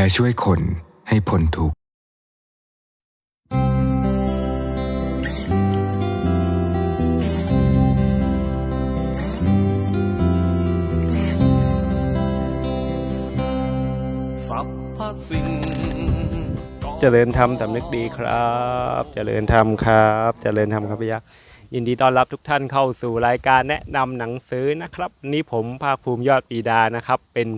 และช่วยคนให้พ้นทุกข์สรรพสิ่งเจริญธรรมสำนึกดีครับเจริญธรรมครับเจริญธรรมครับพี่ยักษ์ยินดีต้อนรับทุกท่านเข้าสู่รายการแนะนำหนังสือนะครับวันนี้ผมภาคภูมิยอดปรีดานะครับ เป็น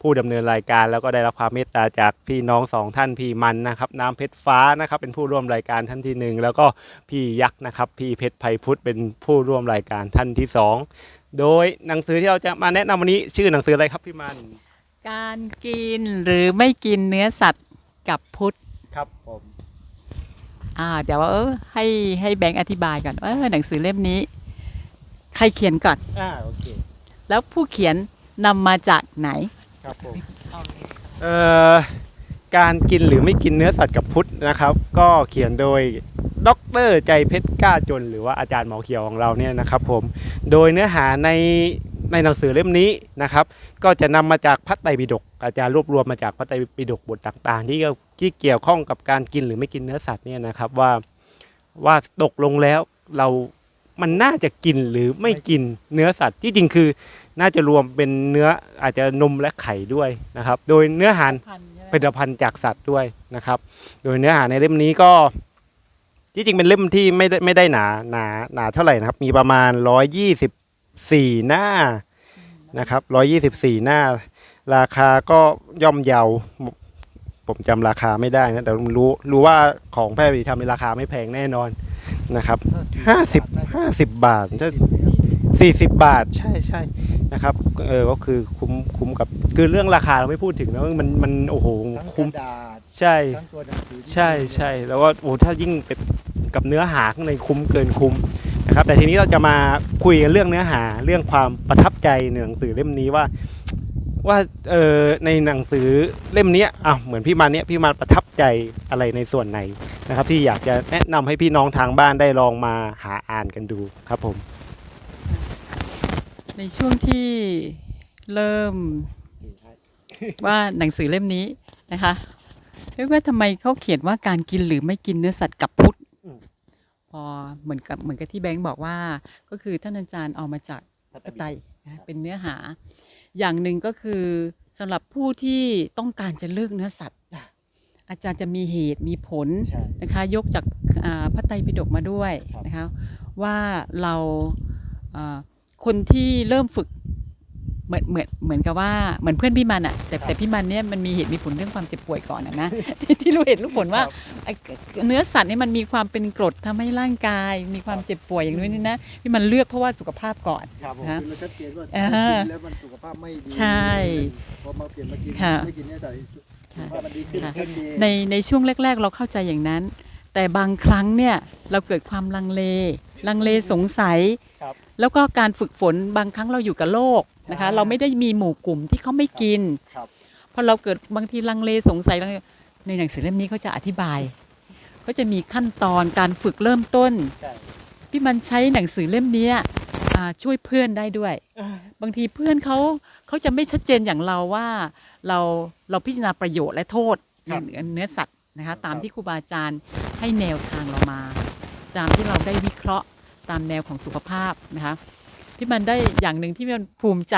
ผู้ดำเนินรายการแล้วก็ได้รับความเมตตาจากพี่น้องสองท่านพี่มันนะครับ น้ำเพชรฟ้านะครับ เป็นผู้ร่วมรายการท่านที่หนึ่งแล้วก็พี่ยักษ์นะครับ พี่เพชรไพพุทธเป็นผู้ร่วมรายการท่านที่สองโดยหนังสือที่เราจะมาแนะนำวันนี้ชื่อหนังสืออะไรครับพี่มัน การกินหรือไม่กินเนื้อสัตว์กับพุทธครับผมอ่าเดี๋ยวเออให้ให้แบงค์อธิบายก่อนเออหนังสือเล่มนี้ ใครเขียนก่อนอ่าโอเคแล้วผู้เขียนนำมาจากไหน ครับผมเอ่อการกินหรือไม่กินเนื้อสัตว์กับพุทธนะครับ ก็เขียนโดยดรใจเพชรกล้าจน หรือว่าอาจารย์หมอเขียวของเราเนี่ยนะครับผมโดยเนื้อหาในในหนังสือเล่มนี้นะครับ ก็จะนำมาจากพระไตรปิฎกอาจารย์รวบรวมมาจากพระไตรปิฎกบทต่างๆ ที่เกี่ยวที่เกี่ยวข้องกับการกินหรือไม่กินเนื้อสัตว์เนี่ยนะครับว่าว่าตกลงแล้วเรา มันน่าจะกินหรือไม่กินเนื้อสัตว์ที่จริงคือ น่าจะรวมเป็นเนื้ออาจจะนมและไข่ด้วยนะครับ โดยเนื้อหาผลิตภัณฑ์จากสัตว์ด้วยนะครับ โดยเนื้อหาในเล่มนี้ก็ที่จริงเป็นเล่มที่ไม่ได้ไม่ได้หนาหนาหนาเท่าไหร่นะครับ มีประมาณร้อยยี่สิบสี่หน้านะครับร้อยี่สิบสี่หน้า ราคาก็ย่อมเยาผมจำราคาไม่ได้นะแต่รู้รู้ว่าของแพทย์ทำในราคาไม่แพงแน่นอน นะครับห้าสิบห้าสิบบาทถ้าสี่สิบบาทใช่ใช่นะครับเออก็คือคุ้มคุ้มกับคือเรื่องราคาเราไม่พูดถึงแล้วมันมันโอ้โหทั้งกคุ้มระดาษใช่ทั้งตัวหนังสือที่ใช่ใช่แล้วก็โอ้ถ้ายิ่งเป็นกับเนื้อหาข้างในคุ้มเกินคุ้มนะครับแต่ทีนี้เราจะมาคุยกันเรื่องเนื้อหาเรื่องความประทับใจในหนังสือเล่มนี้ว่า ว่าเออในหนังสือเล่มเนี้ยอะเหมือนพี่มันเนี้ยพี่มันประทับใจอะไรในส่วนไหนนะครับ ที่อยากจะแนะนำให้พี่น้องทางบ้านได้ลองมาหาอ่านกันดูครับผม ในช่วงที่เริ่มว่าหนังสือเล่มนี้นะคะเอ้ยว่าทำไมเขาเขียนว่าการกินหรือไม่กินเนื้อสัตว์กับพุทธอืมพอเหมือนกับเหมือนกับที่แบงค์บอกว่า ก็คือท่านอาจารย์เอามาจากพระไตรนะเป็นเนื้อหา อย่างหนึ่งก็คือสำหรับผู้ที่ต้องการจะเลือกเนื้อสัตว์อาจารย์จะมีเหตุมีผลใช่ นะคะ ยกจากอ่าพระไตรปิฎกมาด้วยครับ นะคะ ว่าเราอ่าคนที่เริ่มฝึก เหมือนเหมือนเหมือนกับว่าเหมือนเพื่อนพี่มันอะแต่แต่พี่มันเนี่ยมันมีเหตุมีผลเรื่องความเจ็บป่วยก่อนอะนะที่รู้เหตุรู้ผลว่าไอ้เนื้อสัตว์นี่มันมีความเป็นกรดทำให้ร่างกาย มีความเจ็บป่วยอย่างนู้นนี่นะพี่มันเลือกเพราะว่าสุขภาพก่อน ครับผมนะคือมันชัดเจนว่าอ่ากินแล้วมันสุขภาพไม่ดีใช่พอมาเปลี่ยนมากินค่ะ ไม่กินเนี่ยแต่สุขภาพมันดีขึ้นค่ะชัดเจนในในช่วงแรก ๆ เราเข้าใจอย่างนั้น แต่บางครั้งเนี่ยเราเกิดความลังเล ลังเลสงสัย ครับ แล้วก็การฝึกฝนบางครั้งเราอยู่กับโลก นะคะใช่เราไม่ได้มีหมู่กลุ่มที่เขาไม่กินครับ พอเราเกิดบางทีลังเลสงสัยลังเลในหนังสือเล่มนี้เขาจะอธิบายเขาจะมีขั้นตอนการฝึกเริ่มต้น ใช่พี่มันใช้หนังสือเล่มเนี้ยอ่าช่วยเพื่อนได้ด้วย บางทีเพื่อนเขาเขาจะไม่ชัดเจนอย่างเราว่าเราเราพิจารณาประโยชน์และโทษครับในเนื้อสัตว์นะคะตามที่ครูบาอาจารย์ให้แนวทางเรามา ตามที่เราได้วิเคราะห์ตามแนวของสุขภาพนะคะ พี่มันได้อย่างหนึ่งที่มันภูมิใจ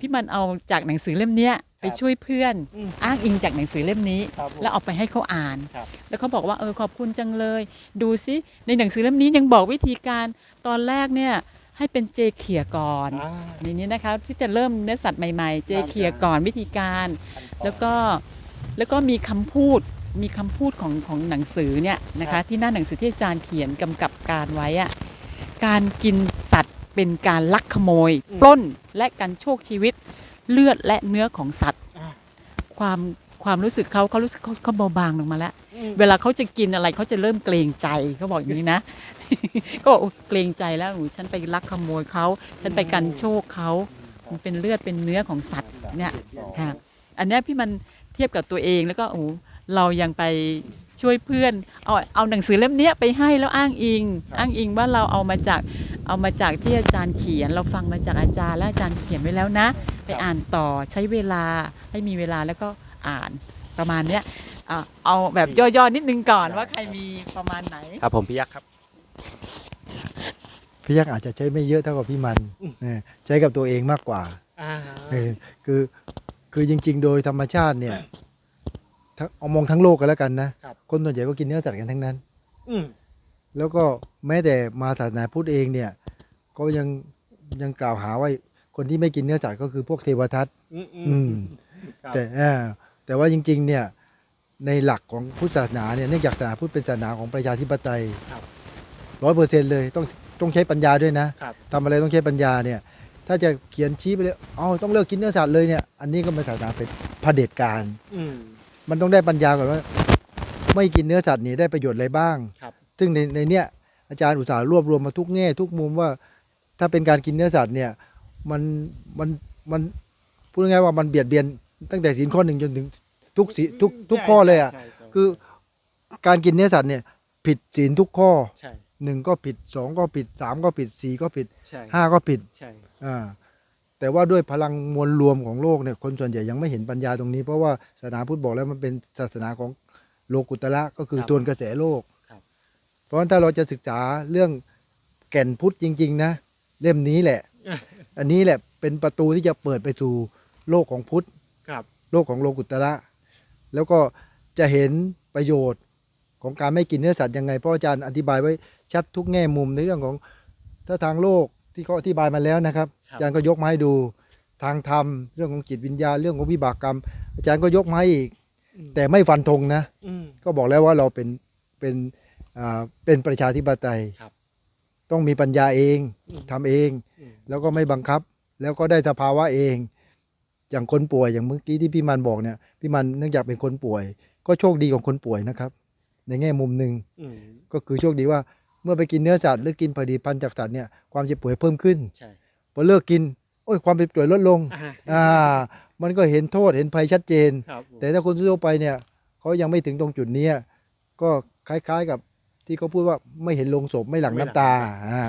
พี่มันเอาจากหนังสือเล่มเนี้ยไปช่วยเพื่อนอืมอ้างอิงจากหนังสือเล่มนี้ ครับผมแล้วเอาไปให้เขาอ่าน ครับ แล้วเขาบอกว่าเออขอบคุณจังเลย ดูซิในหนังสือเล่มนี้ยังบอกวิธีการตอนแรกเนี่ยให้เป็นเจเขี่ยก่อน อ่า ในนี้นะคะที่จะเริ่มเนื้อสัตว์ใหม่ๆ เจเคียก่อนวิธีการ แล้วก็แล้วก็มีคำพูดมีคำพูดของของหนังสือเนี่ยนะครัคะบ ที่หน้าหนังสือที่อาจารย์เขียนกำกับการไว้อะการกินสัตว์ เป็นการลักขโมย ปล้นและการโชคชีวิตเลือดและเนื้อของสัตว์อ่าความความรู้สึกเขาเขารู้สึกเขาเขาเบาบางลงมาแล้ว เวลาเขาจะกินอะไรเขาจะเริ่มเกรงใจเขาบอกอย่างนี้นะ ก็บอกโอ้เกรงใจแล้วโอ้ฉันไปลักขโมยเขาฉันไปกันโชคเขามันเป็นเลือดเป็นเนื้อของสัตว์เนี่ยค่ะอันเนี้ยพี่มันเทียบกับตัวเองแล้วก็โอ้เรายังไป ช่วยเพื่อนเอาเอาหนังสือเล่มเนี้ยไปให้แล้วอ้างอิง อ้างอิงว่าเราเอามาจากเอามาจากที่อาจารย์เขียน เราฟังมาจากอาจารย์และอาจารย์เขียนไว้แล้วนะ ไปอ่านต่อใช้เวลาให้มีเวลาแล้วก็อ่านประมาณเนี้ยอะเอาแบบย่อๆนิดนึงก่อนว่าใครมีประมาณไหนครับผมพี่ยักษ์ครับพี่ยักษ์อาจจะใช้ไม่เยอะเท่ากับพี่มันเออใช้กับตัวเองมากกว่าเออคือคือจริง ๆ โดยธรรมชาติเนี่ย ทั้งเอามองทั้งโลกกันแล้วกันนะครับ คนส่วนใหญ่ก็กินเนื้อสัตว์กันทั้งนั้น อืมแล้วก็แม้แต่มาศาสนาพุทธเองเนี่ย ก็ยังยังกล่าวหาว่าคนที่ไม่กินเนื้อสัตว์ก็คือพวกเทวทัต อืมอือืม มครับแต่อ่าแต่ว่าจริงๆเนี่ยในหลักของพุทธศาสนาเนี่ยเนื่องจากศาสนาพุทธเป็นศาสนาของประชาธิปไตยร้อยเปอร์เซ็นเลยต้องต้องใช้ปัญญาด้วยนะครับ ทำอะไรต้องใช้ปัญญาเนี่ย ถ้าจะเขียนชี้ไปเลยอ๋อต้องเลิกกินเนื้อสัตว์เลยเนี่ยอันนี้ก็เป็นศาสนาเป็นเผด็จการ อืม มันต้องได้ปัญญาก่อนว่า ไม่กินเนื้อสัตว์นี่ได้ประโยชน์อะไรบ้าง ครับ ซึ่งในในเนี้ยอาจารย์อุตสาห์รวบรวมมาทุกแง่ทุกมุมว่า ถ้าเป็นการกินเนื้อสัตว์เนี่ยมันมันมันพูดง่ายๆว่ามันเบียดเบียน ตั้งแต่ศีลข้อหนึ่งจนถึงทุกศีลทุกทุกข้อเลยอะ ใช่ใช่คือการกินเนื้อสัตว์เนี่ยผิดศีลทุกข้อใช่หนึ่งก็ผิดสองก็ผิดสามก็ผิดสี่ก็ผิดใช่ห้าก็ผิดใช่ อ่า แต่ว่าด้วยพลังมวลรวมของโลกเนี่ยคนส่วนใหญ่ยังไม่เห็นปัญญาตรงนี้ เพราะว่าศาสนาพุทธบอกแล้วมันเป็นศาสนาของโลกุตระก็คือทวนกระแสโลกเพราะฉะนั้นถ้าเราจะศึกษาเรื่องแก่นพุทธจริง ๆ นะ เล่มนี้แหละ อันนี้แหละเป็นประตูที่จะเปิดไปสู่โลกของพุทธ ครับโลกของโลกุตระ แล้วก็จะเห็นประโยชน์ของการไม่กินเนื้อสัตว์ยังไงเพราะอาจารย์อธิบายไว้ชัดทุกแง่มุมในเรื่องของถ้าทางโลก ที่เขาอธิบายมาแล้วนะครับ ครับ อาจารย์ก็ยกมาให้ดูทางธรรมเรื่องของจิตวิญญาณเรื่องของวิบากกรรม อาจารย์ก็ยกมาให้อีกแต่ไม่ฟันธงนะ อืม ก็บอกแล้วว่าเราเป็นเป็นอ่าเป็นประชาธิปไตยครับต้องมีปัญญาเองอืม ทำเอง อืม แล้วก็ไม่บังคับ แล้วก็ได้สภาวะเอง อย่างคนป่วยอย่างเมื่อกี้ที่พี่มันบอกเนี่ย พี่มันเนื่องจากเป็นคนป่วย ก็โชคดีของคนป่วยนะครับ ในแง่มุมหนึ่งอืม ก็คือโชคดีว่า เมื่อไปกินเนื้อสัตว์หรือกินผลิตภัณฑ์จากสัตว์เนี่ยความเจ็บป่วยเพิ่มขึ้นใช่ พอเลิกกินโอ้ยความเจ็บป่วยลดลงอ่า อ่ามันก็เห็นโทษเห็นภัยชัดเจน ครับผมแต่ถ้าคนทั่วไปเนี่ยเขายังไม่ถึงตรงจุดเนี้ยก็คล้ายๆกับที่เขาพูดว่าไม่เห็นลงศพไม่หลั่งน้ำตาอ่า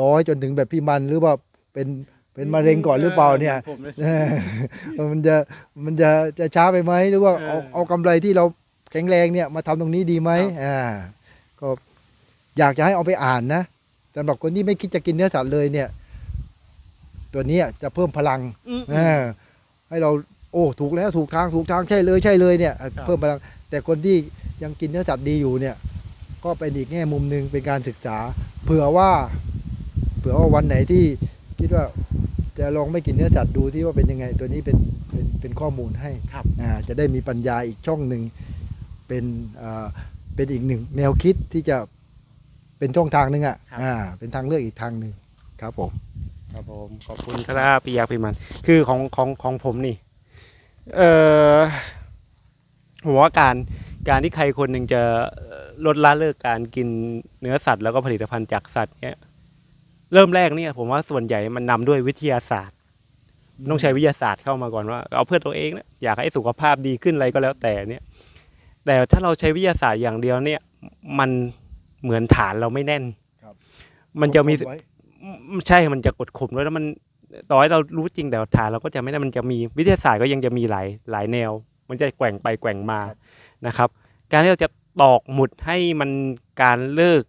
ร้อยจนถึงแบบพี่มันหรือว่าเป็นเป็นมะเร็งก่อนหรือเปล่าเนี่ย ผมล เออมันจะมันจะจะช้าไปไหมหรือว่าเอาเออเอากำไรที่เราแข็งแรงเนี่ยมาทำตรงนี้ดีไหมครับ อ่าก็ อยากจะให้เอาไปอ่านนะสำหรับคนที่ไม่คิดจะกินเนื้อสัตว์เลยเนี่ย ตัวเนี้ยจะเพิ่มพลังอืมเออให้เราโอ้ถูกแล้วถูกทางถูกทางใช่เลยใช่เลยเนี่ยครับเพิ่มพลัง แต่คนที่ยังกินเนื้อสัตว์ดีอยู่เนี่ย ก็เป็นอีกแง่มุมหนึ่งเป็นการศึกษา เผื่อว่า เผื่อว่าวันไหนที่คิดว่าจะลองไม่กินเนื้อสัตว์ดูที่ว่าเป็นยังไง ตัวนี้เป็นเป็นเป็นข้อมูลให้ครับอ่าจะได้มีปัญญาอีกช่องหนึ่งเป็นอ่าเป็นอีกหนึ่งแนวคิดที่จะ เป็นช่องทางหนึ่งอะครับ อ่าเป็นทางเลือกอีกทางหนึ่งครับผมครับผมขอบคุณครับพี่ยักษ์พี่มัน คือของของของผมนี่ เออผมว่าการการที่ใครคนหนึ่งจะเอ่อลดละเลิกการกินเนื้อสัตว์แล้วก็ผลิตภัณฑ์จากสัตว์เนี่ยเริ่มแรกเนี่ย ผมว่าส่วนใหญ่มันนำด้วยวิทยาศาสตร์ ต้องใช้วิทยาศาสตร์เข้ามาก่อนว่า เอาเพื่อตัวเองนะอยากให้สุขภาพดีขึ้นอะไรก็แล้วแต่เนี่ย แต่ถ้าเราใช้วิทยาศาสตร์อย่างเดียวเนี่ย มัน เหมือนฐานเราไม่แน่นครับมันจะมีไว้อืมใช่มันจะกดข่มด้วยแล้วมันต่อให้เรารู้จริงแต่ฐานเราก็จะไม่ได้มันจะมีวิทยาศาสตร์ก็ยังจะมีหลายหลายแนว มันจะแกว่งไปแกว่งมานะครับ การที่เราจะตอกหมุดให้มันการเลิก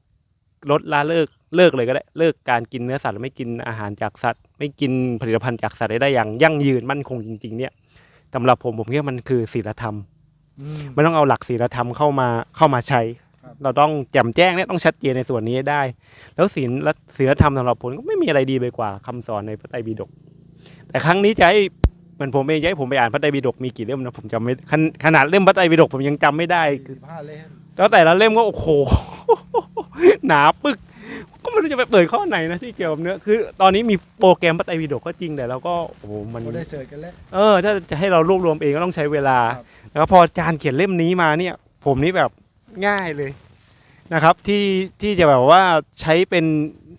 ลดละเลิกเลิกเลยก็ได้เลิกการกินเนื้อสัตว์ไม่กินอาหารจากสัตว์ ไม่กินผลิตภัณฑ์จากสัตว์ได้อย่างยั่งยืนมั่นคงจริง ๆ เนี่ยสำหรับผมผมคิดว่ามันคือศีลธรรมอืมมันต้องเอาหลักศีลธรรมเข้ามาเข้ามาใช้ครับ เราต้องแจ่มแจ้งเนี่ยต้องชัดเจนในส่วนนี้ให้ได้ แล้วศีลและศีลธรรมสำหรับผมก็ไม่มีอะไรดีไปกว่าคำสอนในพระไตรปิฎกแต่ครั้งนี้จะให้เหมือนผมเองจะให้ผมไปอ่านพระไตรปิฎกมีกี่เล่มนะผมจำไม่ขนขนาดเล่มพระไตรปิฎกผมยังจำไม่ได้คือสิบห้าเล่มแล้วแต่ละเล่มก็โอ้โหหนาปึกก็ไม่รู้จะไปเปิดข้อไหนนะที่เกี่ยวกับเนื้อคือ ตอนนี้มีโปรแกรมพระไตรปิฎกก็จริงแต่เราก็โอ้โหมันเราได้เสิร์ชกันแล้วเออถ้าจะให้เรารวบรวมเองก็ต้องใช้เวลาครับแล้วพออาจารย์เขียนเล่มนี้มาเนี่ย ผมนี่แบบ ง่ายเลยนะครับที่ที่จะแบบว่าใช้เป็น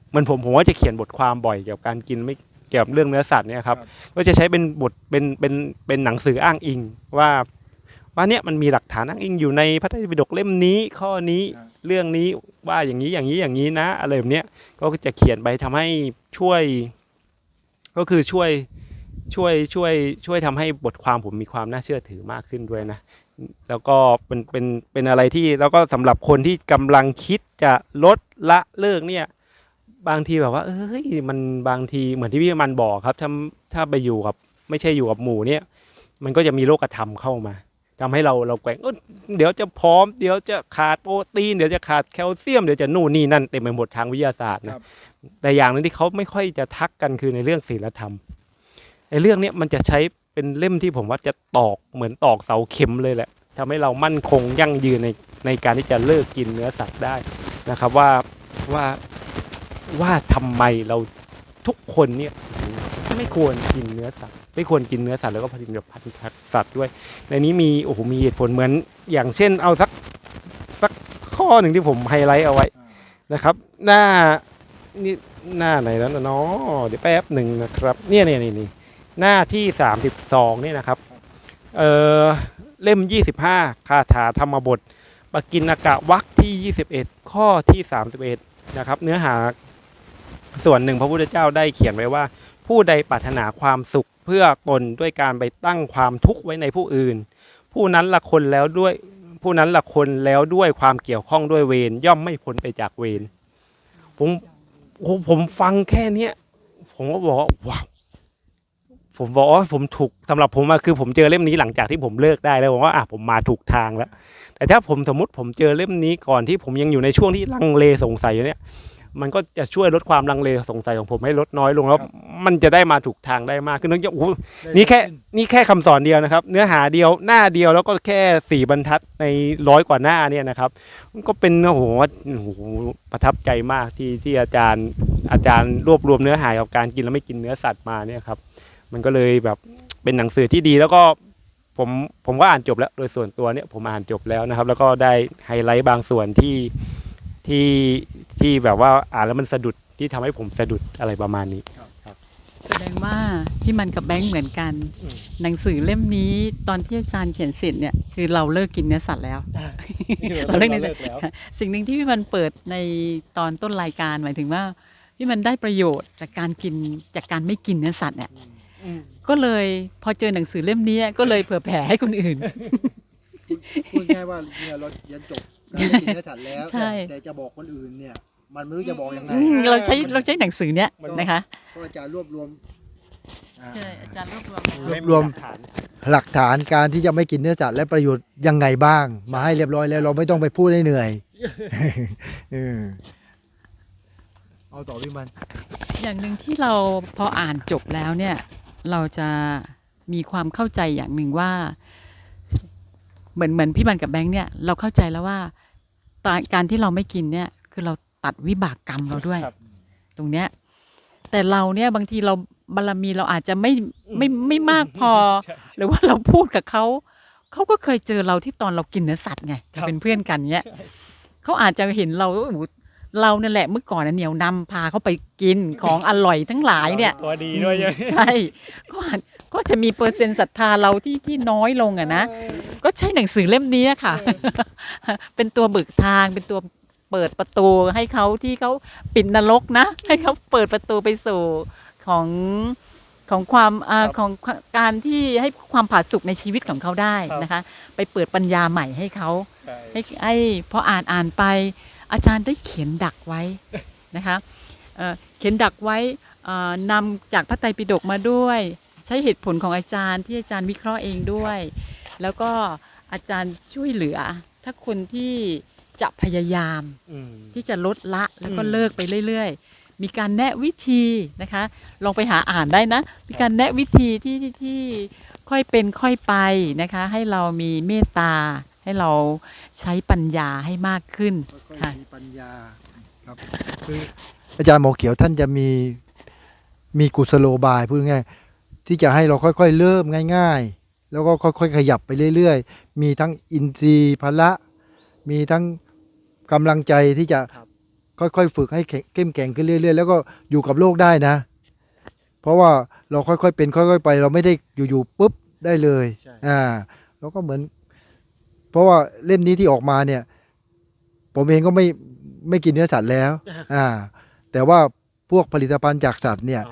เหมือนผมผมว่าจะเขียนบทความบ่อยเกี่ยวกับการกินไม่เกี่ยวกับเรื่องเนื้อสัตว์เนี่ยครับก็จะใช้เป็นบทเป็นเป็นเป็นหนังสืออ้างอิงว่าว่าเนี่ยมันมีหลักฐานอ้างอิงอยู่ในพระไตรปิฎกเล่มนี้ข้อนี้ครับเรื่องนี้ว่าอย่างนี้อย่างนี้อย่างนี้นะอะไรแบบเนี้ยก็จะเขียนไปทำให้ช่วย ก็คือช่วยช่วยช่วยช่วยทำให้บทความผมมีความน่าเชื่อถือมากขึ้นด้วยนะ แล้วก็เป็นเป็นเป็นอะไรที่แล้วก็สำหรับคนที่กำลังคิดจะลดละเลิกเนี่ย บางทีแบบว่า เอ้ยมันบางทีเหมือนที่พี่มันบอกครับ ถ้าถ้าไปอยู่กับ ไม่ใช่อยู่กับหมู่เนี่ย มันก็จะมีโรคธรรมเข้ามาทำให้เราเราแกว่งเอ้ยเดี๋ยวจะพร้อม เดี๋ยวจะขาดโปรตีนเดี๋ยวจะขาดแคลเซียมเดี๋ยวจะนู่นนี่นั่นเต็มไปหมดทางวิทยาศาสตร์นะแต่อย่างหนึงที่เขาไม่ค่อยจะทักกันคือในเรื่องศีลธรรมในเรื่องเนี้ยมันจะใช้ เป็นเล่มที่ผมว่าจะตอกเหมือนตอกเสาเข็มเลยแหละทำให้เรามั่นคงยั่งยืนในในการที่จะเลิกกินเนื้อสัตว์ได้นะครับ ว่าว่าว่าทำไมเราทุกคนเนี่ยไม่ควรกินเนื้อสัตว์ไม่ควรกินเนื้อสัตว์แล้วก็ผลิตภัณฑ์สัตว์ด้วย ในนี้มีโอ้โหมีเหตุผลเหมือนอย่างเช่นเอาสักสักข้อหนึ่งที่ผมไฮไลท์เอาไว้นะครับ หน้านี่หน้าไหนแล้วนะเนาะเดี๋ยวแป๊บหนึ่งนะครับ เนี่ยเนี่ยนี่นี่ หน้าที่สามสิบสองนี่นะครับเออเล่มยี่สิบห้าคาถาธรรมบทปกินากะวักที่ยี่สิบเอ็ดข้อที่สามสิบเอ็ดนะครับ เนื้อหาส่วนหนึ่งพระพุทธเจ้าได้เขียนไว้ว่า ผู้ใดปรารถนาความสุขเพื่อตนด้วยการไปตั้งความทุกข์ไว้ในผู้อื่น ผู้นั้นละคนแล้วด้วยผู้นั้นละคนแล้วด้วยความเกี่ยวข้องด้วยเวรย่อมไม่พ้นไปจากเวรผมผมฟังแค่เนี้ยผมก็บอกว่าว้าว ผมบอกว่าผมถูกสำหรับผมอะคือผมเจอเล่มนี้หลังจากที่ผมเลิกได้แล้วผมว่าอะผมมาถูกทางแล้ว แต่ถ้าผมสมมติผมเจอเล่มนี้ก่อนที่ผมยังอยู่ในช่วงที่ลังเลสงสัยอยู่เนี่ย มันก็จะช่วยลดความลังเลสงสัยของผมให้ลดน้อยลงแล้วมันจะได้มาถูกทางได้มากขึ้นนึกจะโอ้โหนี่แค่นี่แค่คำสอนเดียวนะครับ เนื้อหาเดียวหน้าเดียวแล้วก็แค่สี่บรรทัดในร้อยกว่าหน้าเนี่ยนะครับ มันก็เป็นโอ้โหโอ้โหประทับใจมากที่ที่อาจารย์อาจารย์รวบรวมเนื้อหากับการกินแล้วไม่กินเนื้อสัตว์มาเนี่ยครับ มันก็เลยแบบเป็นหนังสือที่ดีแล้วก็ผมผมก็อ่านจบแล้วโดยส่วนตัวเนี่ยผมอ่านจบแล้วนะครับ แล้วก็ได้ไฮไลท์บางส่วนที่ที่ที่แบบว่าอ่านแล้วมันสะดุดที่ทำให้ผมสะดุดอะไรประมาณนี้แสดงว่าพี่มันกับแบงค์เหมือนกันอืมหนังสือเล่มนี้ตอนที่อาจารย์เขียนเสร็จเนี่ยคือเราเลิกกินเนื้อสัตว์แล้วเราเลิกเนื้อสัตว์สิ่งหนึ่งที่พี่มันเปิดในตอนต้นรายการหมายถึงว่าพี่มันได้ประโยชน์จากการกินจากการไม่กินเนื้อสัตว์เนี่ย ก็เลยพอเจอหนังสือเล่มนี้ก็เลยเผื่อแผ่ให้คนอื่น พูดง่ายว่าเนี่ยเราเรียนจบการไม่กินเนื้อสัตว์แล้ว ใช่ แต่จะบอกคนอื่นเนี่ย มันไม่รู้จะบอกยังไงอืมเราใช้เราใช้หนังสือเนี้ยนะคะก็จะรวบรวมอ่า ใช่อาจารย์รวบรวมรวบรวมหลักฐานการที่จะไม่กินเนื้อสัตว์และประโยชน์ยังไงบ้าง มาให้เรียบร้อยแล้วเราไม่ต้องไปพูดให้เหนื่อย เออเอาต่อพี่มัน อย่างหนึ่งที่เราพออ่านจบแล้วเนี่ย เราจะมีความเข้าใจอย่างหนึ่งว่า เหมือนเหมือนพี่บันกับแบงค์เนี่ยเราเข้าใจแล้วว่าตาการที่เราไม่กินเนี่ย คือเราตัดวิบากกรรมเราด้วยครับตรงเนี้ย แต่เราเนี่ยบางทีเราบารมีเราอาจจะไม่ไม่ไม่มากพอ หรือว่าเราพูดกับเขาเขาก็เคยเจอเราที่ตอนเรากินเนื้อสัตว์ไงครับเป็นเพื่อนกันเนี้ยเขาอาจจะเห็นเราว่าโอ้โห เราเนี่ยแหละเมื่อก่อนน่ะเหนียวนำพาเขาไปกินของอร่อยทั้งหลายเนี่ย ตัวดีด้วยใช่ไหมใช่ก็อาจก็จะมีเปอร์เซ็นต์ศรัทธาเราที่ที่น้อยลงอะนะ ก็ใช้หนังสือเล่มนี้ค่ะ เป็นตัวเบิกทาง เป็นตัวเปิดประตูให้เขาที่เขาปิดนรกนะ ให้เขาเปิดประตูไปสู่ของของความอ่าครับ ของการที่ให้ความผาสุกในชีวิตของเขาได้ครับนะคะ ไปเปิดปัญญาใหม่ให้เขา ใช่ ให้ไอ้พออ่านอ่านไป อาจารย์ได้เขียนดักไว้นะคะเอ่อเขียนดักไว้เอ่อนำจากพระไตรปิฎกมาด้วย ใช้เหตุผลของอาจารย์ที่อาจารย์วิเคราะห์เองด้วย แล้วก็อาจารย์ช่วยเหลือ ถ้าคนที่จะพยายามอืมที่จะลดละแล้วก็อืมเลิกไปเรื่อยๆ มีการแนะวิธีนะคะ ลองไปหาอ่านได้นะ มีการแนะวิธีที่ที่ที่ค่อยเป็นค่อยไปนะคะ ให้เรามีเมตตา ให้เราใช้ปัญญาให้มากขึ้นค่อยค่ะๆมีปัญญาครับคืออาจารย์หมอเขียวท่านจะมีมีกุศโลบายพูดง่ายๆที่จะให้เราค่อยๆ เริ่มง่าย ๆ แล้วก็ค่อยๆ ขยับไปเรื่อย ๆ มีทั้งอินทรีย์พละ มีทั้งกำลังใจที่จะครับค่อยๆ ฝึกให้แข็งเข้มแข็งขึ้นเรื่อยๆ แล้วก็อยู่กับโลกได้นะ เพราะว่าเราค่อยๆเป็นค่อย ๆ ไป เราไม่ได้อยู่ๆปุ๊บได้เลยใช่อ่าเราก็เหมือน เพราะว่าเล่มนี้ที่ออกมาเนี่ย ผมเองก็ไม่ไม่กินเนื้อสัตว์แล้ว อ่า แต่ว่าพวกผลิตภัณฑ์จากสัตว์เนี่ย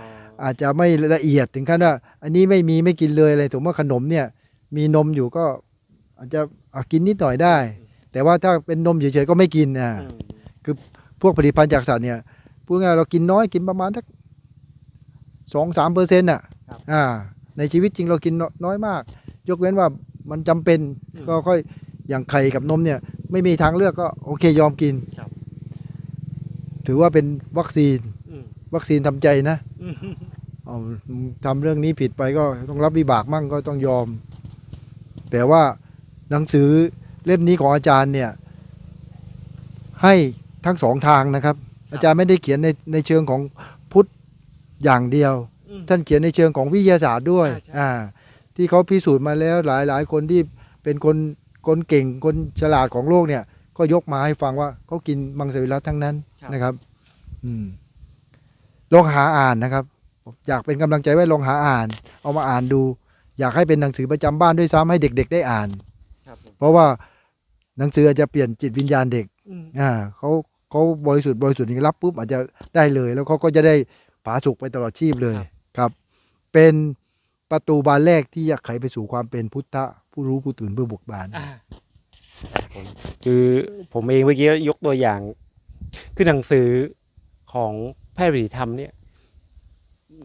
อาจจะไม่ละเอียดถึงขั้นว่า อันนี้ไม่มีไม่กินเลยอะไรถึงว่าขนมเนี่ย มีนมอยู่ก็ อาจจะเอากินนิดหน่อยได้ แต่ว่าถ้าเป็นนมเฉยๆก็ไม่กินอ่าพวกผลิตภัณฑ์จากสัตว์เนี่ยพูดง่ายๆเรากินน้อยกินประมาณสักสองสามเปอร์เซ็นต์อะครับอ่า ในชีวิตจริงเรากินน้อยมาก ยกเว้นว่ามันจำเป็นอืมก็ค่อย อย่างไข่กับนมเนี่ยไม่มีทางเลือกก็โอเคยอมกิน ครับ ถือว่าเป็นวัคซีน อืมวัคซีนทำใจนะอืมเอาทำเรื่องนี้ผิดไปก็ต้องรับวิบากมั่งก็ต้องยอม แต่ว่าหนังสือเล่มนี้ของอาจารย์เนี่ย ให้ทั้งสองทางนะครับ อาจารย์ไม่ได้เขียนในในเชิงของพุทธอย่างเดียว อืม ท่านเขียนในเชิงของวิทยาศาสตร์ด้วยใช่ใช่ อ่า ที่เขาพิสูจน์มาแล้วหลายหลายคนที่เป็นคน คนเก่งคนฉลาดของโลกเนี่ย ก็ยกมาให้ฟังว่าเขากินมังสวิรัตทั้งนั้นนะครับ อืมลองหาอ่านนะครับอยากเป็นกำลังใจไว้ลองหาอ่าน เอามาอ่านดู อยากให้เป็นหนังสือประจำบ้านด้วยซ้ำให้เด็ก ๆ ได้อ่าน ครับผมเพราะว่าหนังสืออาจจะเปลี่ยนจิตวิญญาณเด็ก อืมอ่าเขาเขาบริสุทธิ์บริสุทธิ์อย่างนี้รับปุ๊บอาจจะได้เลย แล้วเขาก็จะได้ผาสุกไปตลอดชีพเลยครับ เป็นประตูบานแรกที่จะไขไปสู่ความเป็นพุทธะ ผู้รู้ผู้ตื่นผู้บุกบาน อ่าครับผมคือผมเองเมื่อกี้ยกตัวอย่าง คือหนังสือของแพทย์วิถีธรรมเนี่ย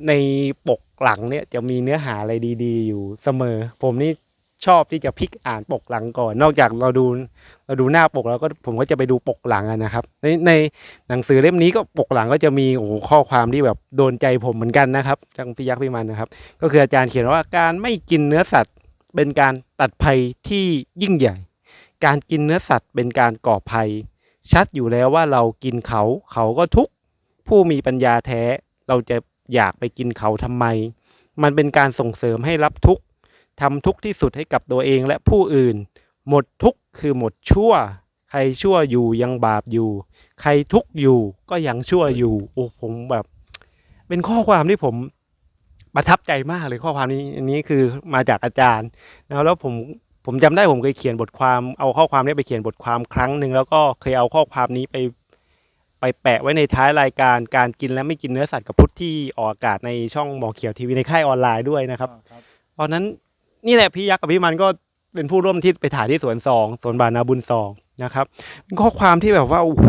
ในปกหลังเนี่ยจะมีเนื้อหาอะไรดีๆ อยู่เสมอ ผมนี่ชอบที่จะพลิกอ่านปกหลังก่อน นอกจากเราดูเราดูหน้าปกแล้วก็ผมก็จะไปดูปกหลังอะนะครับ ในในหนังสือเล่มนี้ก็ปกหลังก็จะมีโอ้โหข้อความที่แบบโดนใจผมเหมือนกันนะครับจังพิยักษ์พิมันนะครับ ก็คืออาจารย์เขียนว่าการไม่กินเนื้อสัตว์ เป็นการตัดภัยที่ยิ่งใหญ่ การกินเนื้อสัตว์เป็นการก่อภัย ชัดอยู่แล้วว่าเรากินเขาเขาก็ทุกผู้มีปัญญาแท้เราจะอยากไปกินเขาทำไม มันเป็นการส่งเสริมให้รับทุกข์ทำทุกข์ที่สุดให้กับตัวเองและผู้อื่น หมดทุกข์คือหมดชั่ว ใครชั่วอยู่ยังบาปอยู่ ใครทุกข์อยู่ก็ยังชั่วอยู่ โอ้ผมแบบ เป็นข้อความที่ผม ประทับใจมากเลยข้อความนี้อันนี้คือมาจากอาจารย์แล้วแล้วผมผมจำได้ผมเคยเขียนบทความเอาข้อความนี้ไปเขียนบทความครั้งหนึ่งแล้วก็เคยเอาข้อความนี้ไป ไปแปะไว้ในท้ายรายการการกินและไม่กินเนื้อสัตว์กับพุทธที่ออกอากาศในช่องหมอเขียวทีวีในค่ายออนไลน์ด้วยนะครับตอนนั้นนี่แหละพี่ยักษ์กับพี่มันก็เป็นผู้ร่วมที่ไปถ่ายที่สวนสองสวนบานาบุญสองนะครับเป็นข้อความที่แบบว่าโอ้โห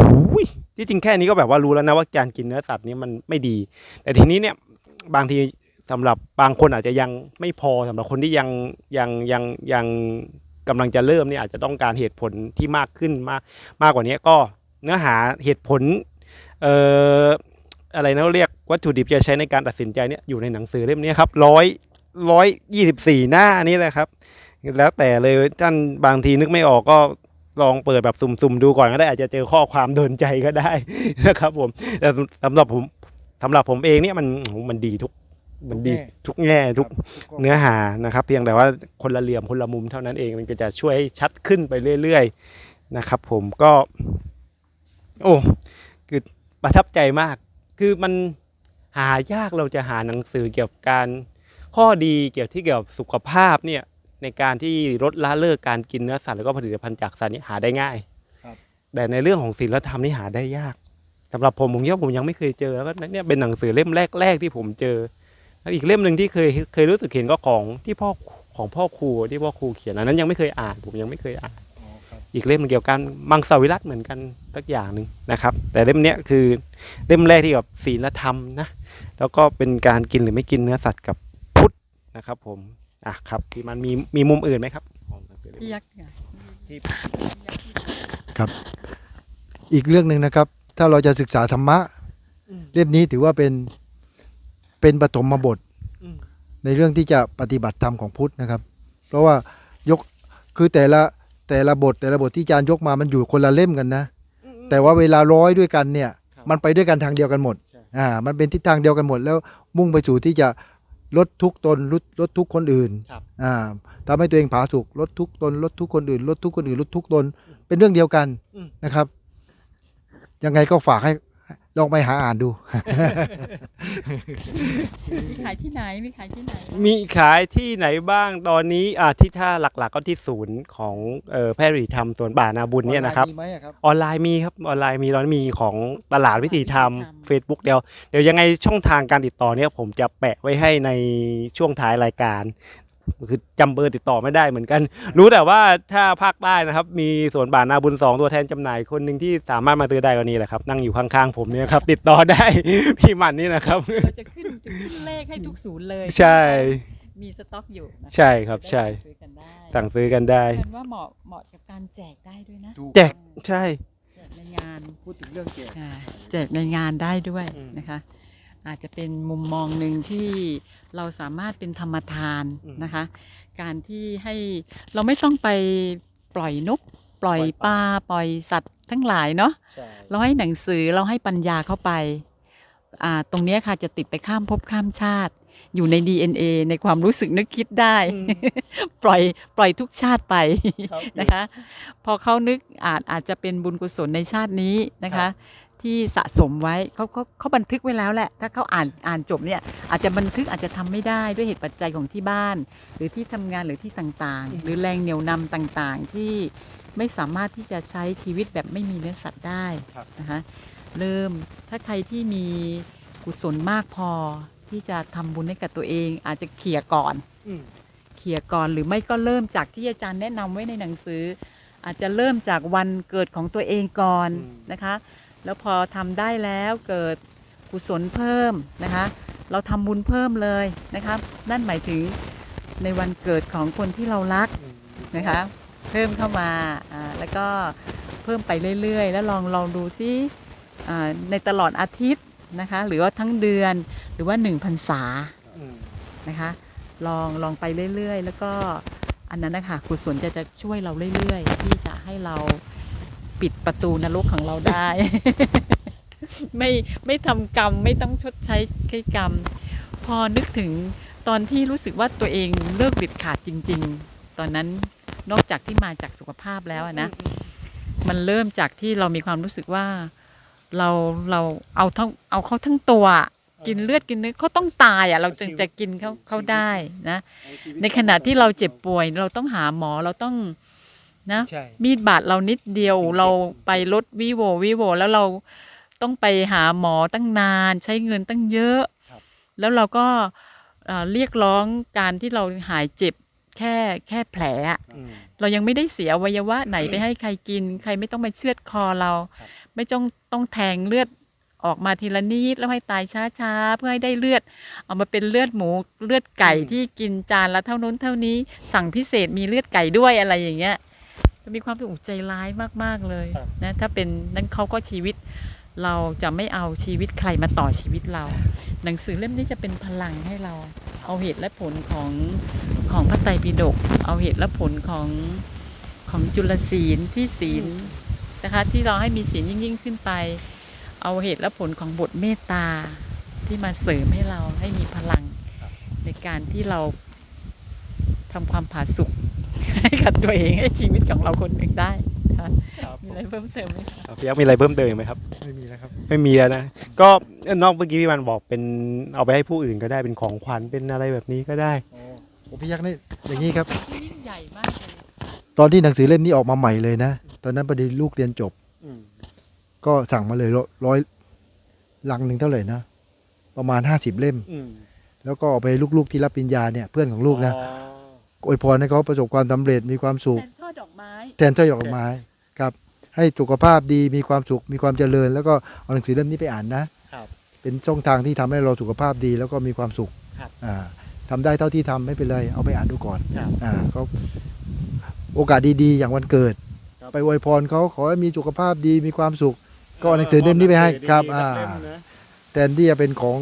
ที่จริงแค่นี้ก็แบบว่ารู้แล้วนะว่าการกินเนื้อสัตว์นี้มันไม่ดี แต่ทีนี้เนี่ยบางที สำหรับบางคนอาจจะยังไม่พอสำหรับคนที่ยังยังยังยังกำลังจะเริ่มเนี่ยอาจจะต้องการเหตุผลที่มากขึ้นมากมากกว่านี้ก็เนื้อหาเหตุผลเอ่ออะไรนะเรียกวัตถุดิบจะใช้ในการตัดสินใจเนี่ยอยู่ในหนังสือเล่มนี้ครับร้อยร้อยยี่สิบสี่หน้านี่แหละครับ แล้วแต่เลยท่านบางทีนึกไม่ออกก็ลองเปิดแบบสุ่มๆดูก่อนก็ได้อาจจะเจอข้อความโดนใจก็ได้นะครับผมแต่สำหรับผมสำหรับผมเองเนี่ยมันมันดีทุก มันดีทุกแง่ทุกเนื้อหานะครับ เพียงแต่ว่าคนละเหลี่ยมคนละมุมเท่านั้นเอง มันก็จะช่วยให้ชัดขึ้นไปเรื่อยๆนะครับผมก็ โอ้คือประทับใจมาก คือมันหายากเราจะหาหนังสือเกี่ยวกับการข้อดีเกี่ยวที่เกี่ยวกับสุขภาพเนี่ยในการที่ลดละเลิกการกินเนื้อสัตว์แล้วก็ผลิตภัณฑ์จากสัตว์นี่หาได้ง่ายครับแต่ในเรื่องของศีลธรรมนี่หาได้ยากสำหรับผมผมคิดว่าผมยังไม่เคยเจอแล้วก็เนี่ยเป็นหนังสือเล่มแรก ๆ ที่ผมเจอแล้ว อีกเล่มหนึ่งที่เคยเคยรู้สึกเห็นก็ของที่พ่อของพ่อครูที่พ่อครูเขียนอันนั้นยังไม่เคยอ่านผมยังไม่เคยอ่าน อีกเล่มหนึ่งเกี่ยวกับการมังสวิรัตเหมือนกันสักอย่างหนึ่งนะครับ แต่เล่มเนี้ยคือเล่มแรกที่กับศีลธรรมนะแล้วก็เป็นการกินหรือไม่กินเนื้อสัตว์กับพุทธนะครับ ผมอะครับที่มันมีมีมุมอื่นไหมครับของหนังสือเล่มพี่นี้ยักษ์เนี่ยที่อีกเรื่องหนึ่งนะครับ ถ้าเราจะศึกษาธรรมะอืมเล่มนี้ถือว่าเป็น เป็นปฐมบทอืมในเรื่องที่จะปฏิบัติธรรมของพุทธนะครับ เพราะว่ายกคือแต่ละแต่ละบทแต่ละบทที่อาจารย์ยกมามันอยู่คนละเล่มกันนะ แต่ว่าเวลาร้อยด้วยกันเนี่ยครับมันไปด้วยกันทางเดียวกันหมดใช่อ่ามันเป็นทิศทางเดียวกันหมด แล้วมุ่งไปสู่ที่จะลดทุกข์ตนลดลดทุกข์คนอื่นครับอ่าทำให้ตัวเองผาสุกลดทุกข์ตนลดทุกข์คนอื่นลดทุกข์คนอื่นลดทุกข์ตนเป็นเรื่องเดียวกันอืมนะครับยังไงก็ฝากให้ ลองไปหาอ่านดู มีขายที่ไหน มีขายที่ไหน มีขายที่ไหนบ้างตอนนี้อ่าที่ถ้าหลักๆก็ที่ศูนย์ของเอ่อแพทย์วิถีธรรมสวนป่านาบุญเนี่ยนะครับ ออไลมีไหมอะครับ ออนไลน์มีครับ ออนไลน์มีแล้วมีของตลาดวิถีธรรม วิถีธรรม Facebook เดียว เดี๋ยวยังไงช่องทางการติดต่อเนี่ยผมจะแปะไว้ให้ในช่วงท้ายรายการ คือจำเบอร์ติดต่อไม่ได้เหมือนกัน รู้แต่ว่าถ้าภาคใต้นะครับ มีสวนป่านาบุญสองตัวแทนจำหน่ายคนหนึ่งที่สามารถมาซื้อได้ก็นี่แหละครับ นั่งอยู่ข้างๆผมเนี่ยครับ ติดต่อได้พี่หมันนี่นะครับเราจะขึ้นจะขึ้นเลขให้ทุกศูนย์เลยใช่มีสต็อกอยู่นะะใช่ครับใช่จะได้ซื้อกันได้สั่งซื้อกันได้ฉันว่าเหมาะเหมาะกับการแจกได้ด้วยนะ แจกใช่แจกในงานพูดถึงเรื่องแจกอ่าแจกในงานได้ด้วยอืมนะคะ อาจจะเป็นมุมมองหนึ่งที่เราสามารถเป็นธรรมทานอืมนะคะ การที่ให้เราไม่ต้องไปปล่อยนก ปล่อยปลาปล่อยสัตว์ทั้งหลายเนาะใช่เราให้หนังสือเราให้ปัญญาเข้าไปอ่าตรงเนี้ยค่ะจะติดไปข้ามภพข้ามชาติ อยู่ใน DNA ในความรู้สึกนึกคิดได้ ปล่อยปล่อยทุกชาติไปครับนะคะ พอเขานึกอาจอาจจะเป็นบุญกุศลในชาตินี้นะครัคะบ ที่สะสมไว้เขาเขาเขาบันทึกไว้แล้วแหละ ถ้าเขาอ่านอ่านจบเนี่ยอาจจะบันทึกอาจจะทำไม่ได้ด้วยเหตุปัจจัยของที่บ้าน หรือที่ทำงานหรือที่ต่างๆ หรือแรงเหนี่ยวนำต่างๆ ที่ไม่สามารถที่จะใช้ชีวิตแบบไม่มีเนื้อสัตว์ได้ครับนะคะเริ่มถ้าใครที่มีกุศลมากพอที่จะทำบุญให้กับตัวเอง อาจจะเขี่ยก่อนอืมเขี่ยก่อนหรือไม่ก็เริ่มจากที่อาจารย์แนะนำไว้ในหนังสือ อาจจะเริ่มจากวันเกิดของตัวเองก่อนอืมนะคะ แล้วพอทำได้แล้วเกิดกุศลเพิ่มนะคะ เราทำบุญเพิ่มเลยนะคะ นั่นหมายถึงในวันเกิดของคนที่เรารักนะคะ เพิ่มเข้ามาแล้วก็เพิ่มไปเรื่อยๆ แล้วลองลองดูซิในตลอดอาทิตย์นะคะ หรือว่าทั้งเดือนหรือว่าหนึ่งพรรษานะคะลองลองไปเรื่อยๆ แล้วก็อันนั้นนะคะกุศลจะจะช่วยเราเรื่อยๆ ที่จะให้เรา ปิดประตูนรกของเราได้ ไม่ไม่ทำกรรมไม่ต้องชดใช้กรรม พอนึกถึงตอนที่รู้สึกว่าตัวเองเลิกเด็ดขาดจริง ๆ ตอนนั้นนอกจากที่มาจากสุขภาพแล้วนะ มันเริ่มจากที่เรามีความรู้สึกว่าเราเราเอาทั้งเอาเขาทั้งตัว กินเลือดกินเนื้อเขาต้องตายอะ เราจึงจะกินเขาเขาได้นะ ในขณะที่เราเจ็บป่วย เราต้องหาหมอเราต้อง นะใช่ มีดบาดเรานิดเดียวเราไปลดวิโววิโวแล้วเราต้องไปหาหมอตั้งนานใช้เงินตั้งเยอะ ครับแล้วเราก็เอ่อเรียกร้องการที่เราหายเจ็บแค่แค่แผลอะอืม เรายังไม่ได้เสียอวัยวะไหนไปให้ใครกิน ใครไม่ต้องมาเชือดคอเรา ครับ ไม่ต้องต้องแทงเลือดออกมาทีละนิดแล้วให้ตายช้าๆเพื่อให้ได้เลือด เอามาเป็นเลือดหมูเลือดไก่ที่กินจานละเท่านู้นเท่านี้ สั่งพิเศษมีเลือดไก่ด้วยอะไรอย่างเงี้ย มันมีความถูกใจร้ายมาก ๆ เลยครับนะถ้าเป็นนั้นเขาก็ชีวิตเราจะไม่เอาชีวิตใครมาต่อชีวิตเรา หนังสือเล่มนี้จะเป็นพลังให้เรา เอาเหตุและผลของของพระไตรปิฎกเอาเหตุและผลของของจุลศีลที่ศีลนะคะที่เราให้มีศีลยิ่งยิ่งขึ้นไป เอาเหตุและผลของบทเมตตาที่มาเสริมให้เราให้มีพลังในการที่เราทำความผาสุก ให้กับตัวเองให้ชีวิตของเราคนหนึ่งได้ค่ะครับมีอะไรเพิ่มเติมไหมคะพี่ยักษ์มีอะไรเพิ่มเติมอีกไหมครับ ไม่มีแล้วครับ ไม่มีแล้วนะ ก็นอกเมื่อกี้พี่มันบอกเป็นเอาไปให้ผู้อื่นก็ได้เป็นของขวัญเป็นอะไรแบบนี้ก็ได้โอ้พี่ยักษ์นี่อย่างนี้ครับ ยิ่งใหญ่มากเลยตอนที่หนังสือเล่มนี้ออกมาใหม่เลยนะ ตอนนั้นพอดีลูกเรียนจบ ก็สั่งมาเลยร้อยร้อยลังหนึ่งเท่าไหร่นะ ประมาณห้าสิบเล่ม แล้วก็เอาไปลูกๆที่รับปริญญาเนี่ยเพื่อนของลูกนะ อวยพรให้เขาประสบความสำเร็จมีความสุขแทนช่อดอกไม้แทนถ้อยดอกไม้ครับ ให้สุขภาพดีมีความสุขมีความเจริญ แล้วก็เอาหนังสือเล่มนี้ไปอ่านนะครับเป็นช่องทางที่ทำให้เราสุขภาพดีแล้วก็มีความสุขครับอ่าทำได้เท่าที่ทำไม่เป็นไรเอาไปอ่านดูก่อนครับอ่าเขาโอกาสดีๆ อย่างวันเกิดครับไปอวยพรเขาขอให้มีสุขภาพดีมีความสุข ก็เอาหนังสือเล่มนี้ไปให้ครับอ่าแทนที่จะเป็นของ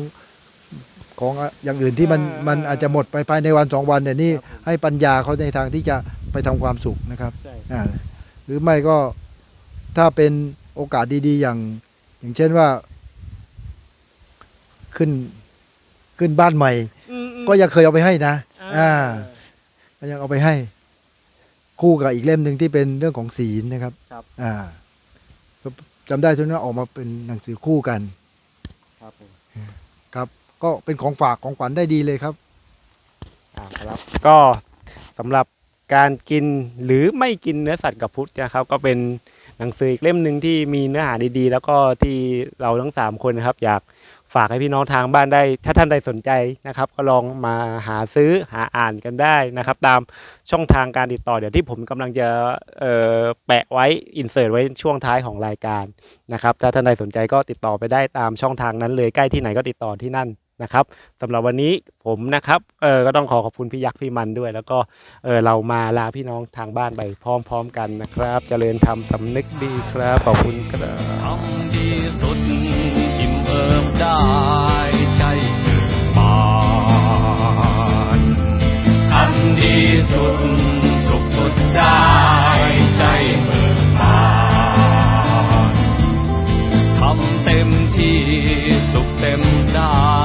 ของอย่างอื่นที่มันอ่ามัมันอาจจะหมดไปภายในวันสองวันเนี่ยนี่ครับผมให้ปัญญาเขาในทางที่จะไปทำความสุขนะครับใช่อ่าหรือไม่ก็ถ้าเป็นโอกาสดี ๆ อย่าง อย่างเช่นว่า ขึ้นขึ้นบ้านใหม่ ก็ยังเคยเอาไปให้นะ อ่าก็ยังเอาไปให้ คู่กับอีกเล่มหนึ่งที่เป็นเรื่องของศีลนะครับครับอ่าจำได้ทุกนั้นออกมาเป็นหนังสือคู่กันครับผมครับ ก็เป็นของฝากของขวัญได้ดีเลยครับ อ่าครับก็สำหรับการกินหรือไม่กินเนื้อสัตว์กับพุทธนะครับ ก็เป็นหนังสืออีกเล่มหนึ่งที่มีเนื้อหาดีๆ แล้วก็ที่เราทั้งสามคนนะครับ อยากฝากให้พี่น้องทางบ้านได้ ถ้าท่านใดสนใจนะครับ ก็ลองมาหาซื้อหาอ่านกันได้นะครับ ตามช่องทางการติดต่อเดี๋ยวที่ผมกำลังจะเอ่อแปะไว้อินเสิร์ตไว้ช่วงท้ายของรายการนะครับ ถ้าท่านใดสนใจก็ติดต่อไปได้ตามช่องทางนั้นเลยใกล้ที่ไหนก็ติดต่อที่นั่น นะครับสำหรับวันนี้ผมนะครับเออก็ต้องขอขอบคุณพี่ยักษ์พี่มันด้วย แล้วก็เออเรามาลาพี่น้องทางบ้านไปพร้อม ๆ กันนะครับจเจริญธรรมสำนึกดีครับขอบคุณครับสุดอิ่มเอิบได้ใจตื่นบานดีสุดสุขสุดได้ใจเบิกบานทำเต็มที่สุขเต็มได้